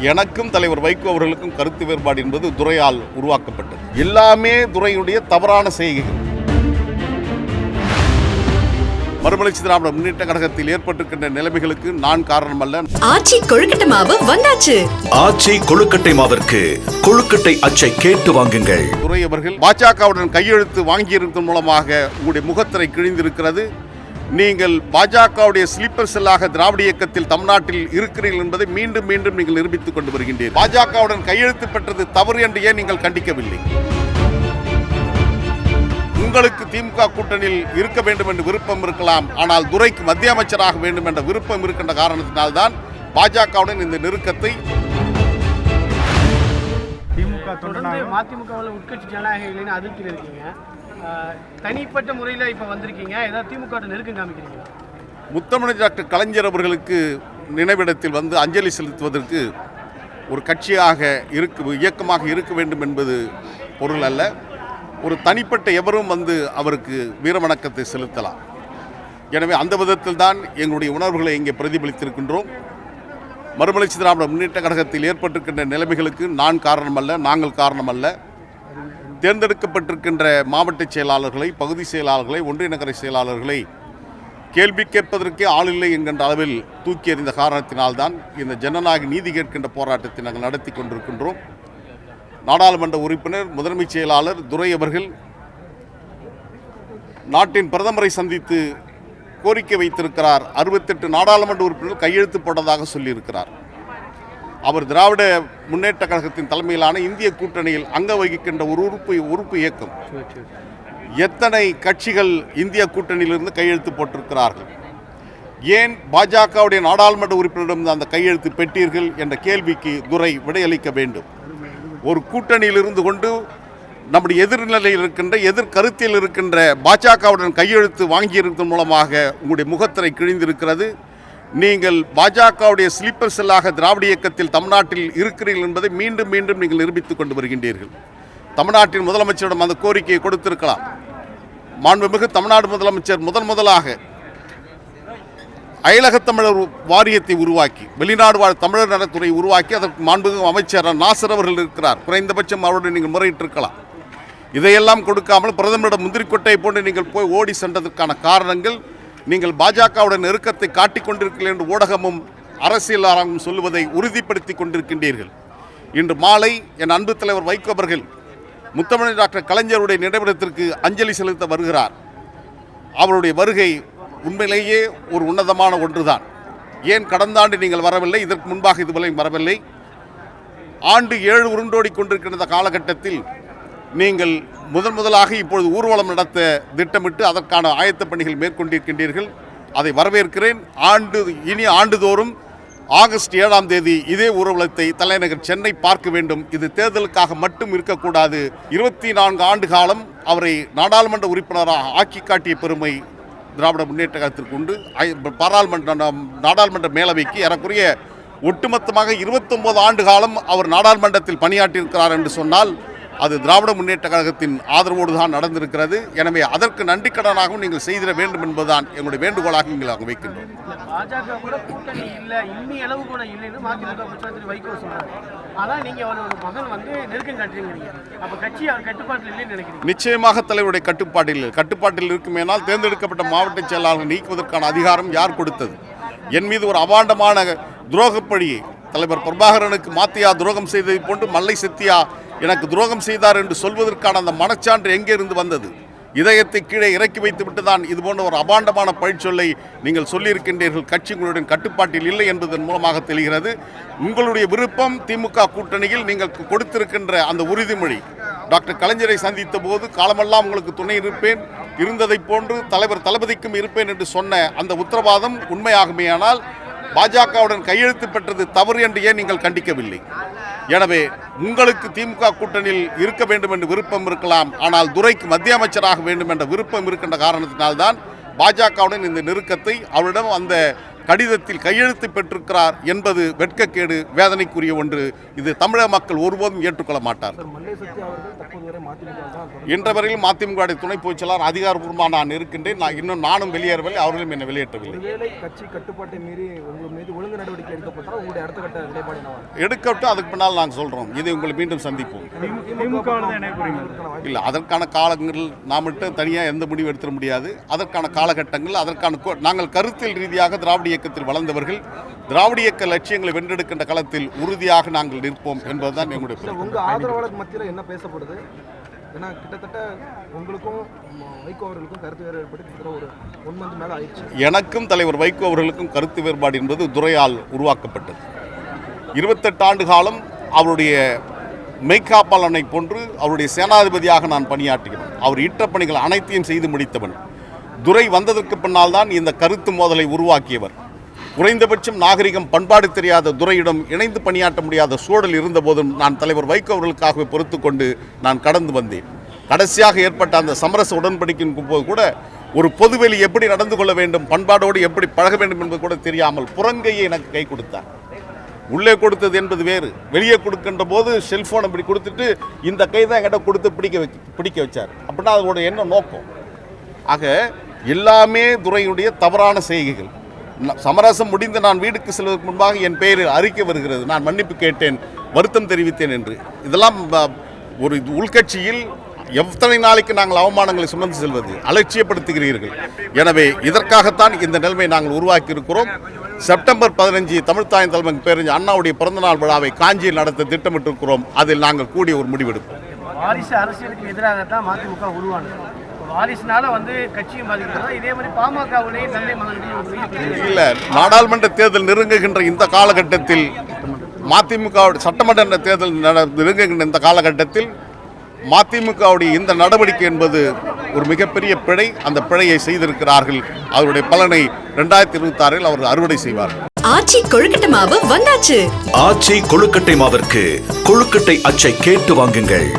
எனக்கும் தலைவர் வைகோ அவர்களுக்கும் கருத்து வேறுபாடு என்பது துரையால் உருவாக்கப்பட்டது. எல்லாமே துரையுடைய தவறான செய்கைகள். மறுமலர்ச்சி திராவிட முன்னேற்ற கழகத்தில் ஏற்பட்டிருக்கின்ற நிலைமைகளுக்கு நான் காரணம் அல்ல ஆச்சி கொழுக்கட்டை மாவு வந்தாச்சு. ஆச்சி கொழுக்கட்டை மாவிற்கு கொழுக்கட்டை அச்சை கேட்டு வாங்குங்கள். துரை அவர்கள் பாஜகவுடன் கையெழுத்து வாங்கியிருந்ததன் மூலமாக உங்களுடைய முகத்திரை கிழிந்திருக்கிறது. நீங்கள் பாஜகவுடைய ஸ்லீப்பர் செல்லாக திராவிட இயக்கத்தில் தமிழ்நாட்டில் இருக்கிறீர்கள் என்பதை மீண்டும் மீண்டும் நீங்கள் நிரூபித்துக் கொண்டு வருகின்றீர்கள். பாஜகவுடன் கையெழுத்து பெற்றது தவறு என்று ஏன் நீங்கள் கண்டிக்கவில்லை? உங்களுக்கு திமுக கூட்டணியில் இருக்க வேண்டும் என்று விருப்பம் இருக்கலாம். ஆனால் துரைக்கு மத்திய அமைச்சராக வேண்டும் என்ற விருப்பம் இருக்கின்ற காரணத்தினால்தான் பாஜகவுடன் இந்த நெருக்கத்தை திமுக தொடர்ந்து மதிமுகவில் உட்கட்சி ஜனநாயக இல்லைன்னு அதிருப்தியில் இருக்கீங்க. தனிப்பட்ட முறையில் இப்போ வந்திருக்கீங்க. ஏதாவது திமுக நெருக்கம் காமிக்கிறீங்களா? முத்தமிழ் டாக்டர் கலைஞர் அவர்களுக்கு நினைவிடத்தில் வந்து அஞ்சலி செலுத்துவதற்கு ஒரு கட்சியாக இருக்க இயக்கமாக இருக்க வேண்டும் என்பது பொருள் அல்ல. ஒரு தனிப்பட்ட எவரும் வந்து அவருக்கு வீரவணக்கத்தை செலுத்தலாம். எனவே அந்த விதத்தில் தான் எங்களுடைய உணர்வுகளை இங்கே பிரதிபலித்திருக்கின்றோம். மறுமலர்ச்சி திராவிட முன்னேற்ற கழகத்தில் ஏற்பட்டிருக்கின்ற நிலைமைகளுக்கு நான் காரணம் அல்ல நாங்கள் காரணம் அல்ல தேர்ந்தெடுக்கப்பட்டிருக்கின்ற மாவட்ட செயலாளர்களை பகுதி செயலாளர்களை ஒன்றிய நகர செயலாளர்களை கேள்வி கேட்பதற்கே ஆளில்லை என்கின்ற அளவில் தூக்கி எறிந்த காரணத்தினால்தான் இந்த ஜனநாயக நீதி கேட்கின்ற போராட்டத்தை நாங்கள் நடத்தி கொண்டிருக்கின்றோம். நாடாளுமன்ற உறுப்பினர் முதன்மைச் செயலாளர் துரை அவர்கள் நாட்டின் பிரதமரை சந்தித்து கோரிக்கை வைத்திருக்கிறார். அறுபத்தெட்டு நாடாளுமன்ற உறுப்பினர்கள் கையெழுத்து போட்டதாக சொல்லியிருக்கிறார். அவர் திராவிட முன்னேற்ற கழகத்தின் தலைமையிலான இந்திய கூட்டணியில் அங்க வகிக்கின்ற ஒரு உறுப்பு உறுப்பு இயக்கம். எத்தனை கட்சிகள் இந்திய கூட்டணியிலிருந்து கையெழுத்து போட்டிருக்கிறார்கள்? ஏன் பாஜகவுடைய நாடாளுமன்ற உறுப்பினரிடம் அந்த கையெழுத்து பெற்றீர்கள் என்ற கேள்விக்கு துரை விடையளிக்க வேண்டும். ஒரு கூட்டணியில் இருந்து கொண்டு நம்முடைய எதிர்நிலையில் இருக்கின்ற எதிர் கருத்தில் இருக்கின்ற பாஜகவுடன் கையெழுத்து வாங்கியிருந்ததன் மூலமாக உங்களுடைய முகத்திரை கிழிந்திருக்கிறது. நீங்கள் பாஜகவுடைய ஸ்லீப்பர் செல்லாக திராவிட இயக்கத்தில் தமிழ்நாட்டில் இருக்கிறீர்கள் என்பதை மீண்டும் மீண்டும் நீங்கள் நிரூபித்துக் கொண்டு வருகின்றீர்கள். தமிழ்நாட்டின் முதலமைச்சரிடம் அந்த கோரிக்கையை கொடுத்திருக்கலாம். மாண்புமிகு தமிழ்நாடு முதலமைச்சர் முதன் முதலாக அயலக தமிழர் வாரியத்தை உருவாக்கி வெளிநாடு வாழ் தமிழர் நலத்துறை உருவாக்கி அதற்கு மாண்புமிகு அமைச்சர் நாசர் அவர்கள் இருக்கிறார். குறைந்தபட்சம் அவருடன் நீங்கள் முறையிட்டிருக்கலாம். இதையெல்லாம் கொடுக்காமல் பிரதமரிடம் முந்திரிக்கொட்டை போன்று நீங்கள் போய் ஓடி சென்றதற்கான காரணங்கள் நீங்கள் பாஜகவுடன் நெருக்கத்தை காட்டிக் கொண்டிருக்கிறீர்கள் என்று ஊடகமும் அரசியலாரும் சொல்லுவதை உறுதிப்படுத்தி கொண்டிருக்கின்றீர்கள். இன்று மாலை என் அன்பு தலைவர் வைகோ அவர்கள் முத்தமிழ் டாக்டர் கலைஞருடைய நினைவிடத்திற்கு அஞ்சலி செலுத்த வருகிறார். அவருடைய வருகை உண்மையிலேயே ஒரு உன்னதமான ஒன்றுதான். ஏன் கடந்த ஆண்டு நீங்கள் வரவில்லை? இதற்கு முன்பாக இதுவரை வரவில்லை. ஆண்டு ஏழு உருண்டோடி கொண்டிருக்கின்ற காலகட்டத்தில் நீங்கள் முதன் முதலாக இப்பொழுது ஊர்வலம் நடத்த திட்டமிட்டு அதற்கான ஆயத்த பணிகள் மேற்கொண்டிருக்கின்றீர்கள். அதை வரவேற்கிறேன். ஆண்டு இனி ஆண்டுதோறும் ஆகஸ்ட் ஏழாம் தேதி இதே ஊர்வலத்தை தலைநகர் சென்னை பார்க்க வேண்டும். இது தேர்தலுக்காக மட்டும் இருக்கக்கூடாது. இருபத்தி நான்கு ஆண்டு காலம் அவரை நாடாளுமன்ற உறுப்பினராக ஆக்கி காட்டிய பெருமை திராவிட முன்னேற்ற கழகத்திற்கு உண்டு. பாராளுமன்ற நாடாளுமன்ற மேலவைக்கு ஏறக்குறைய ஒட்டுமொத்தமாக 29 ஆண்டு காலம் அவர் நாடாளுமன்றத்தில் பணியாற்றியிருக்கிறார் என்று சொன்னால் அது திராவிட முன்னேற்ற கழகத்தின் ஆதரவோடு தான் நடந்திருக்கிறது. எனவே அதற்கு நன்றி கடனாகவும் நீங்கள் செய்திட வேண்டும் என்பதுதான் எங்களுடைய வேண்டுகோளாக நாங்கள் வைக்கின்றோம். இல்ல பாஜக கூட கூட்டணி இல்லை இன்னி அளவு கூட இல்லைன்னு மதிமுக பிரச்சாரத்தில் வைகோ சொல்றாரு ஆனால் நீங்கள் அவரோட மகன் வந்து நெருக்கம் காட்டுறீங்க. அப்போ கட்சி அவர் கட்டுப்பாட்டில் இல்லைன்னு நினைக்கிறீங்க. நிச்சயமாக தலைவருடைய கட்டுப்பாட்டில். கட்டுப்பாட்டில் இருக்குமேனால் தேர்ந்தெடுக்கப்பட்ட மாவட்ட செயலாளர்கள் நீக்குவதற்கான அதிகாரம் யார் கொடுத்தது? என் மீது ஒரு அபாண்டமான துரோகப்பழியை தலைவர் பிரபாகரனுக்கு மாத்தியா துரோகம் செய்ததை போன்று மல்லை சத்தியா எனக்கு துரோகம் செய்தார் என்று சொல்வதற்கான அந்த மனச்சான்று எங்கே இருந்து வந்தது? இதயத்தை கீழே இறக்கி வைத்துவிட்டு தான் இது போன்ற ஒரு அபாண்டமான பழிச்சொல்லை நீங்கள் சொல்லியிருக்கின்றீர்கள். கட்சி உங்களுடன் கட்டுப்பாட்டில் இல்லை என்பதன் மூலமாக தெரிகிறது. உங்களுடைய விருப்பம் திமுக கூட்டணியில் நீங்கள் கொடுத்திருக்கின்ற அந்த உறுதிமொழி. டாக்டர் கலைஞரை சந்தித்த போது காலமெல்லாம் உங்களுக்கு துணை இருப்பேன். இருந்ததைப் போன்று தலைவர் தளபதிக்கும் இருப்பேன் என்று சொன்ன அந்த உத்தரவாதம் உண்மையாகுமேயானால் பாஜகவுடன் கையெழுத்து பெற்றது தவறு என்று ஏன் நீங்கள் கண்டிக்கவில்லை? எனவே உங்களுக்கு திமுக கூட்டணியில் இருக்க வேண்டும் என்று விருப்பம் இருக்கலாம். ஆனால் துரைக்கு மத்திய அமைச்சராக வேண்டும் என்ற விருப்பம் இருக்கின்ற காரணத்தினால்தான் பாஜகவுடன் இந்த நெருக்கத்தை அவரிடம் அந்த கடிதத்தில் கையெழுத்து பெற்றிருக்கிறார் என்பது வெட்கக்கேடு வேதனைக்குரிய ஒன்று. இது தமிழக மக்கள் ஒருபோதும் ஏற்றுக்கொள்ள மாட்டார் இன்ற வரையில் மதிமுக துணை பொதுச் செயலாளர் அதிகாரப்பூர்வமாக நான் இருக்கின்றேன். நான் இன்னும் நானும் வெளியேறவில்லை அவர்களும் என்னை வெளியேற்றவில்லை. ஒருவேளை கட்சி கட்டுப்பாட்டை மீறி உங்கள் மீது ஒழுங்கு நடவடிக்கை எடுக்கப்பட்டால் உங்களுடைய அடுத்த கட்ட நிலைப்பாடு என்னவா இருக்கும்? எடுக்கட்டும் அதுக்கு பின்னால் நாங்கள் சொல்கிறோம் இதை உங்களை மீண்டும் சந்திப்போம். இல்லை அதற்கான காலங்கள் நாம் மட்டும் தனியாக எந்த முடிவு எடுத்துட முடியாது. அதற்கான காலகட்டங்கள் அதற்கான நாங்கள் கருத்தியல் ரீதியாக திராவிட இயக்கத்தில் வளர்ந்தவர்கள் திராவிட இயக்க லட்சியங்களை வென்றெடுக்கின்ற களத்தில் உறுதியாக நாங்கள் நிற்போம் என்பதுதான் எங்களுடைய இல்ல, கருத்து. உங்க ஆதரவாளர் மத்தியில் என்ன பேசப்படுது? ஏன்னா கிட்டத்தட்ட உங்களுக்கும் வைகோ அவர்களுக்கும் கருத்து வேறு ஏற்பட்டு கிட்டத்தட்ட ஒரு ஒன் மந்த் மேலே ஆயிடுச்சு. எனக்கும் தலைவர் வைகோ அவர்களுக்கும் கருத்து வேறுபாடு என்பது துரையால் உருவாக்கப்பட்டது. இருபத்தெட்டு ஆண்டு காலம் அவருடைய மெய்காப்பாளனை போன்று அவருடைய சேனாதிபதியாக நான் பணியாற்றுகிறேன். அவர் இட்ட பணிகள் அனைத்தையும் செய்து முடித்தவன். துரை வந்ததற்கு பின்னால் தான் இந்த கருத்து மோதலை உருவாக்கியவர். குறைந்தபட்சம் நாகரிகம் பண்பாடு தெரியாத துறையிடம் இணைந்து பணியாற்ற முடியாத சூழல் இருந்தபோதும் நான் தலைவர் வைகோ அவர்களுக்காகவே பொறுத்து கொண்டு நான் கடந்து வந்தேன். கடைசியாக ஏற்பட்ட அந்த சமரச உடன்படிக்கையின் போது கூட ஒரு பொதுவெளி எப்படி நடந்து கொள்ள வேண்டும் பண்பாடோடு எப்படி பழக வேண்டும் என்பது கூட தெரியாமல் புறங்கையை எனக்கு கை கொடுத்தார். உள்ளே கொடுத்தது என்பது வேறு. வெளியே கொடுக்கின்ற போது செல்போன் இப்படி கொடுத்துட்டு இந்த கை தான் என்கிட்ட கொடுத்து பிடிக்க வைக்க பிடிக்க வச்சார். அப்படின்னா அதோட என்ன நோக்கம்? ஆக எல்லாமே துறையுடைய தவறான செய்கைகள். சமரசம் முடிந்து நான் வீடுக்கு செல்வதற்கு முன்பாக என் பெயரில் அறிக்கை வருகிறது. நான் மன்னிப்பு கேட்டேன் வருத்தம் தெரிவித்தேன் என்று. இதெல்லாம் ஒரு உள்கட்சியில் எத்தனை நாளைக்கு நாங்கள் அவமானங்களை சுமந்து செல்வது அலட்சியப்படுத்துகிறீர்கள். எனவே இதற்காகத்தான் இந்த நிலைமை நாங்கள் உருவாக்கி இருக்கிறோம் செப்டம்பர் பதினஞ்சு தமிழ்த்தாயின் தலைமை பேரஞ்சு அண்ணாவுடைய பிறந்தநாள் விழாவை காஞ்சியில் நடத்த திட்டமிட்டிருக்கிறோம். அதில் நாங்கள் கூடிய ஒரு முடிவெடுப்போம். வாரிசு அரசியலுக்கு எதிராகத்தான் மதிமுக உருவானது. வாரிசுனால வந்து கட்சியும் பாதிக்கிறதா இதே மாதிரி பாமகவுடைய தந்தை மகன்கள் ஒரு பெரிய பிரச்சனை இல்ல நாடாளுமன்ற தேர்தல் நெருங்குகின்ற இந்த காலகட்டத்தில் மதிமுக சட்டமன்ற தேர்தல் நட- நெருங்குகின்ற இந்த காலகட்டத்தில் மதிமுகவுடைய இந்த நடவடிக்கை என்பது ஒரு மிகப்பெரிய பிழை. அந்த பிழையை செய்திருக்கிறார்கள். அவருடைய பலனை ரெண்டாயிரத்தி இருபத்தி ஆறில் அவர்கள் அறுவடை செய்வார்கள். ஆச்சி கொழுக்கட்டை மாவு வந்தாச்சு. ஆச்சி கொழுக்கட்டை மாவிற்கு கொழுக்கட்டை அச்சை கேட்டு வாங்குங்கள்.